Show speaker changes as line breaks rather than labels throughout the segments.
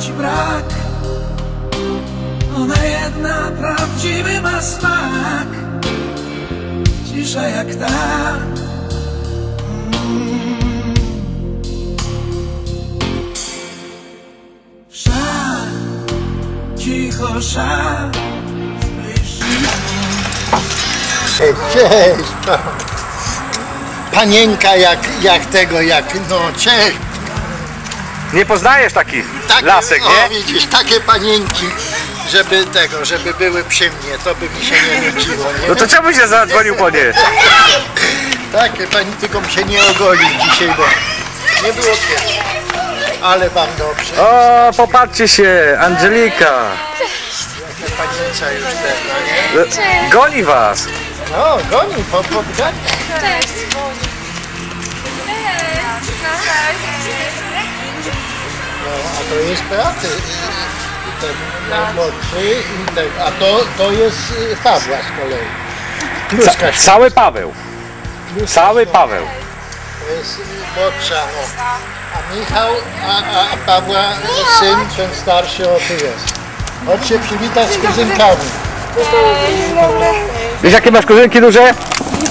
ci brak Ona jedna prawdziwy ma smak Cisza jak ta. Mm. Sza, cicho sza
Cześć, panienka jak, jak tego, jak no cześć.
Nie poznajesz takich?
Takie,
lasek,
o,
nie?
widzisz, takie panienki, żeby tego, żeby były przy mnie, to by mi się nie nudziło, nie?
No to czemu się zadzwonił po nie?
Takie pani tylko mi się nie ogoli dzisiaj, bo nie było kiedy. Ale wam dobrze.
O, popatrzcie się, Angelika.
Jaka panieńca już tego, nie?
Goni was.
No, goni, po, podgania. No, to jest Beaty, y, ten najmłodszy, i ten, a to, to jest y, Pawła z kolei. Pluska
Ca
się-
cały Paweł.
pluska
Cały Paweł.
To jest y, młodsza, no. A Michał, a, a, Pawła syn, ten starszy, o tu jest. Chodź się przywitać z kuzynkami.
Wiesz jakie masz kuzynki duże?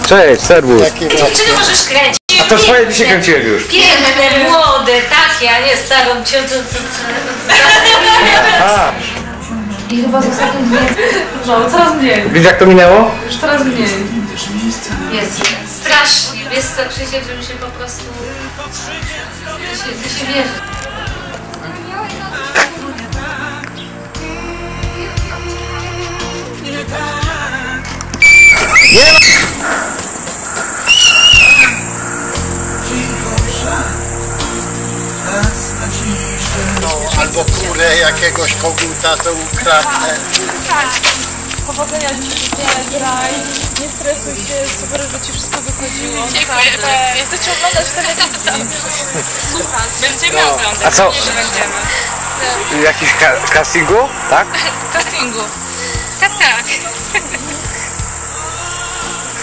Cześć, serwus.
Jakie
Czy ty możesz kręcić?
To swoje dzisiaj kręciłem już.
Piękne, młode, takie, a nie starą ciocią, co... co,
A,
I chyba z ostatnim dniem
No, coraz mniej,
widzisz jak to minęło?
już coraz mniej.
Jest strasznie, wiesz co, Krzysiek, że mi się po prostu... Ty się, ty się wierzy.
Czas
albo kurę jakiegoś koguta to ukradnę.
Powodzenia Ci graj, nie stresuj się, super, że Ci wszystko wychodziło. Dziękuję. Chcę Cię oglądać w telewizji. Słucham. Będziemy
No.
oglądać,
A co?
nie, że będziemy.
Jakiś ka castingu? Tak?
Castingu. Tak, tak.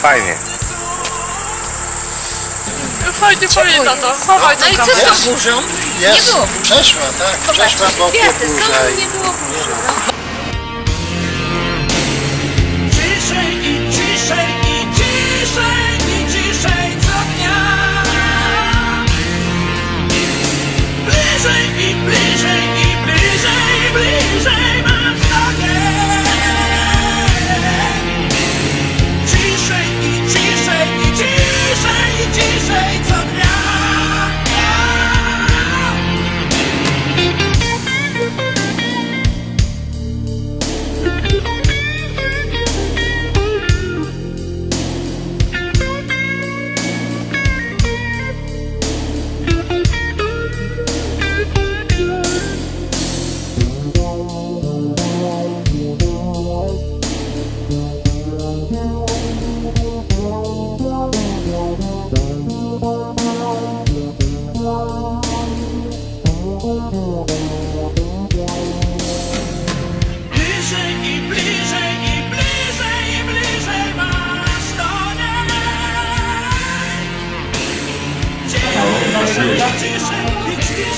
Fajnie.
Fajnie pamięta to. Chowaj to tam.
z tą burzą?
Jest, przeszła, tak, przeszła bokiem burza. i-
nie było
Ciszej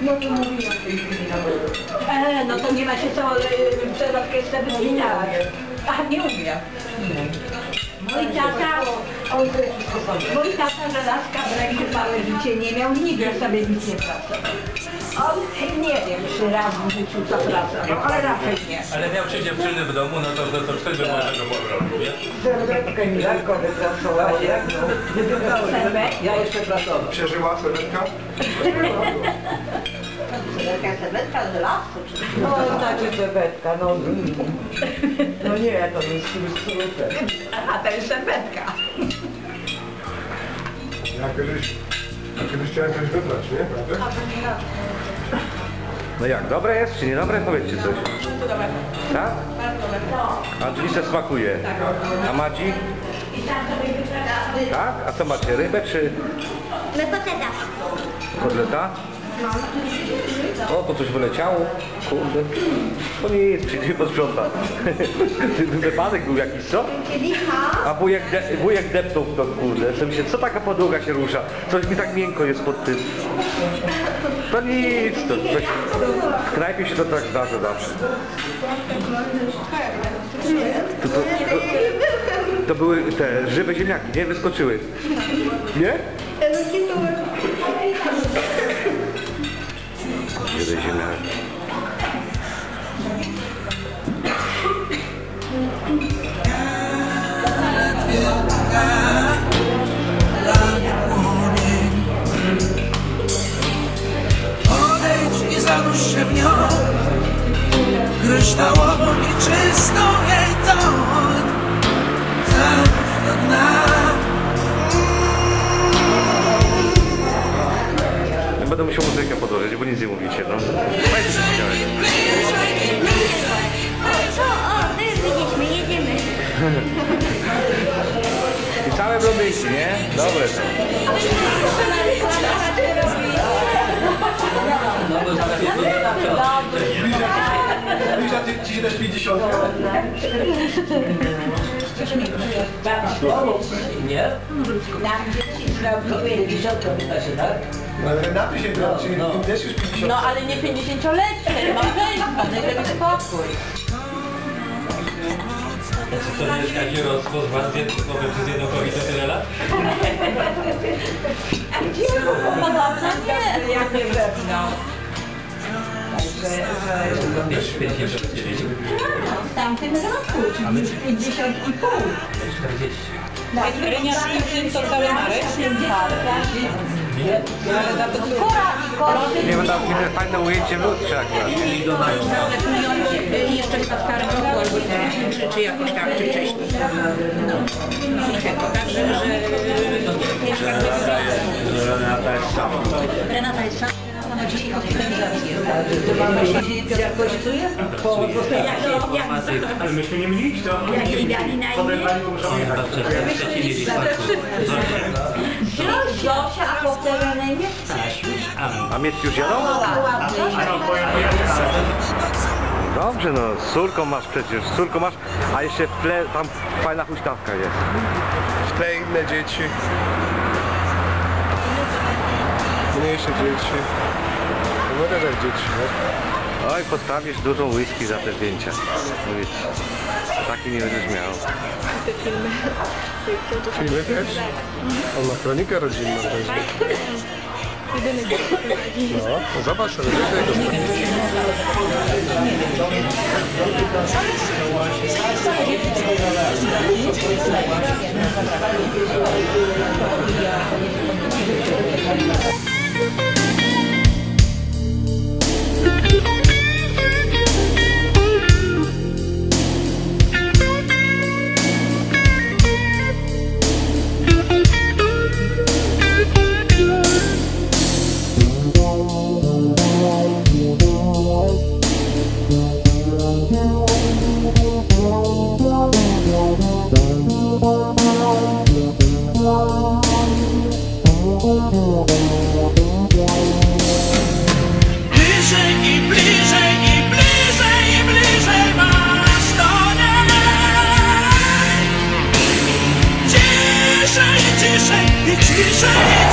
co
Ma takiego zboczonego kolegę, który prosili
E, no to nie ma się co przelotkę jeszcze wycinać. A nie umiem. Mój tata, mój tata żelazka w ręku całe życie nie miał, nigdy sobie nic nie pracował. On nie wiem, czy raz w życiu zapracował, ale raczej nie.
Ale miał trzy dziewczyny w domu, no to, to, to wtedy może go powrotu, nie?
Serwetkę mi lekko wypracował, jak no.
Ja jeszcze pracował. Przeżyła Sylwetka?
Serwetka, serwetka z lasu, czy
No, znaczy serwetka, no. No nie, to jest skrótem.
A to jest serwetka.
Ja kiedyś, ja kiedyś chciałem coś wybrać, nie? Prawda?
No jak, dobre jest czy niedobre? Powiedzcie coś. Tak? A czyli se smakuje. A Madzi? Tak? A co macie, rybę czy
My potem
kotleta? O, to coś wyleciało. Kurde. To nic, przyjdzie posprząta. Wypadek był jakiś, co? A wujek, de, wujek depnął w to, kurde. Sobie co taka podłoga się rusza? Coś mi tak miękko jest pod tym. To nic, to coś... W knajpie się to tak zdarza zawsze. To, to, to, to były te żywe ziemniaki, nie? Wyskoczyły. Nie? Żywe ziemniaki.
Odejdź i zanurz w nią. Kryształową i czystą jej toń Zanurz do dna
Będę musiał muzykę podłożyć, bo nic nie mówicie, no. Fajnie,
bliżej
Co? O, jedziemy.
I całe blondynki, nie? Dobre to.
Ci się też 50? Nie? Ale Renaty się gra, czyli no. też już 50.
No ale nie 50-letnie, ma pęka, najlepiej spokój.
To nie jest taki rozkład was językowy przez jedną kobietę tyle lat?
Podobno nie.
Jak nie wepnął.
Też 59.
W tamtym roku, czyli 50 i pół.
40.
Tak, Reniaski to cały Marek. Ale za to kora,
Nie będę miał fajne ujęcie w lustrze akurat.
I jeszcze chyba stary albo czy, czy jakoś tak, czy wcześniej. No. Także, że
Renata jest sama.
Renata jest sama. Renata ma dzisiaj hospitalizację. Jak kosztuje? Po
Ale myśmy nie mieli to.
Jak dali na imię?
Podejrzani muszą jechać. Mieli
Zosia, a powtarza na imię?
A mieć już jadą? Dobrze no, z córką masz przecież, z córką masz, a jeszcze w tle tam fajna huśtawka jest.
W tle inne dzieci. Mniejsze dzieci. Też jak dzieci.
Oj, postawisz dużą whisky za te zdjęcia. To taki nie będziesz miał.
Filmy też? On ma kronikę rodzinną. To jest... No, no zobacz, ale do tego.
Bliżej i ciszej i ciszej